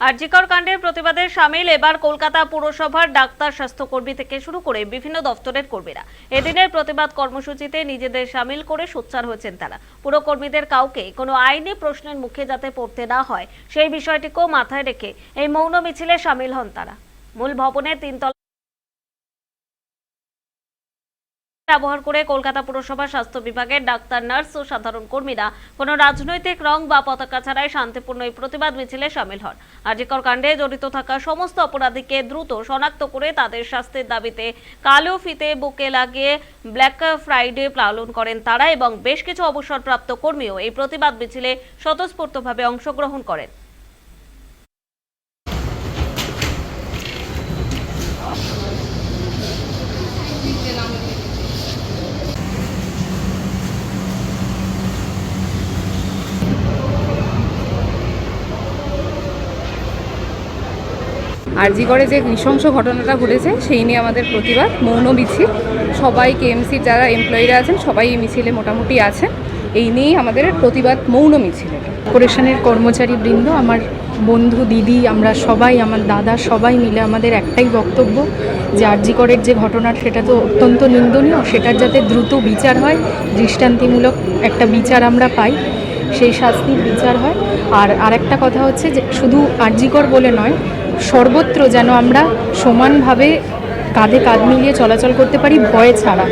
আরজিকর কাণ্ডের প্রতিবাদে সামিল এবার কলকাতা পুরসভার ডাক্তার স্বাস্থ্যকর্মী থেকে শুরু করে বিভিন্ন দফতরের কর্মীরা। এদিনের প্রতিবাদ কর্মসূচিতে নিজেদের সামিল করে সোচ্চার হয়েছেন তারা। পুরকর্মীদের কাউকে কোনো আইনি প্রশ্নের মুখে যাতে পড়তে না হয়, সেই বিষয়টিকেও মাথায় রেখে এই মৌন মিছিলে সামিল হন তারা। মূল ভবনের তিনতলা ব্যবহার করে কলকাতা পুরসভা স্বাস্থ্য বিভাগের ডাক্তার, নার্স ও সাধারণ কর্মীরা কোনো রাজনৈতিক রং বা পতাকা ছাড়াই শান্তিপূর্ণ এই প্রতিবাদ মিছিলে সামিল হন। আজিকর কাণ্ডে জড়িত থাকা সমস্ত অপরাধীকে দ্রুত শনাক্ত করে তাদের শাস্তির দাবিতে কালো ফিতে বুকে লাগিয়ে ব্ল্যাক ফ্রাইডে পালন করেন তারা এবং বেশ কিছু অবসরপ্রাপ্ত কর্মীও এই প্রতিবাদ মিছিলে স্বতঃস্ফূর্তভাবে অংশগ্রহণ করেন। আরজিগড়ে যে নৃশংস ঘটনাটা ঘটেছে, সেই নিয়ে আমাদের প্রতিবাদ, মৌন মিছিল। সবাই কেএমসির যারা এমপ্লয়িরা আছেন, সবাই এই মিছিলে মোটামুটি আছেন। এই নিয়েই আমাদের প্রতিবাদ, মৌন মিছিল। কর্পোরেশনের কর্মচারী বৃন্দ, আমার বন্ধু, দিদি, আমরা সবাই, আমার দাদা, সবাই মিলে আমাদের একটাই বক্তব্য যে আরজিকরের যে ঘটনা সেটা তো অত্যন্ত নিন্দনীয়। সেটার যাতে দ্রুত বিচার হয়, দৃষ্টান্তিমূলক একটা বিচার আমরা পাই। সেই শাস্তির বিচার হয়। আর আরেকটা কথা হচ্ছে যে শুধু আর্যিকর বলে নয়, সর্বত্র যেন আমরা সমানভাবে কাঁধে কাঁধ মিলিয়ে চলাচল করতে পারি ভয় ছাড়া।